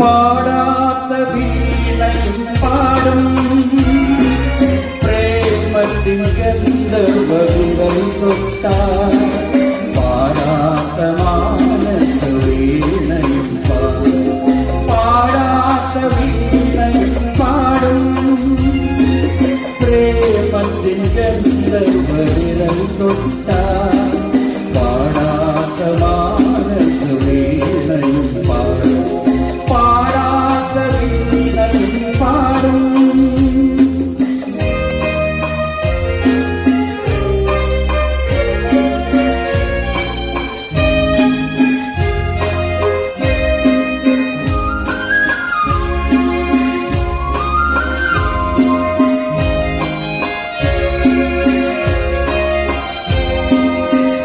പാടാത്ത വീണയും പാടും. പ്രേമത്തിൻ ഗന്ധർവവിരൽ തൊട്ടാൽ പാടാത്ത മാനസ വീണയും പാടും. പാടാത്ത വീണയും പാടും. പ്രേമത്തിൻ ഗന്ധർവവിരൽ തൊട്ടാൽ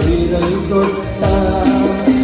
vida importar.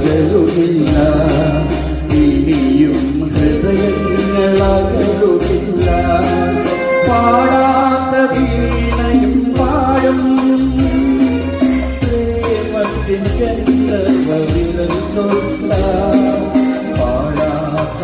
അകലുകില്ല ഇനിയും ഹൃദയങ്ങളകലുകില്ല പാടാത്ത വീണയും പാടും. പ്രേമത്തിൻ ചന്ദ്രവിരുന്നുള്ള പാടാത്ത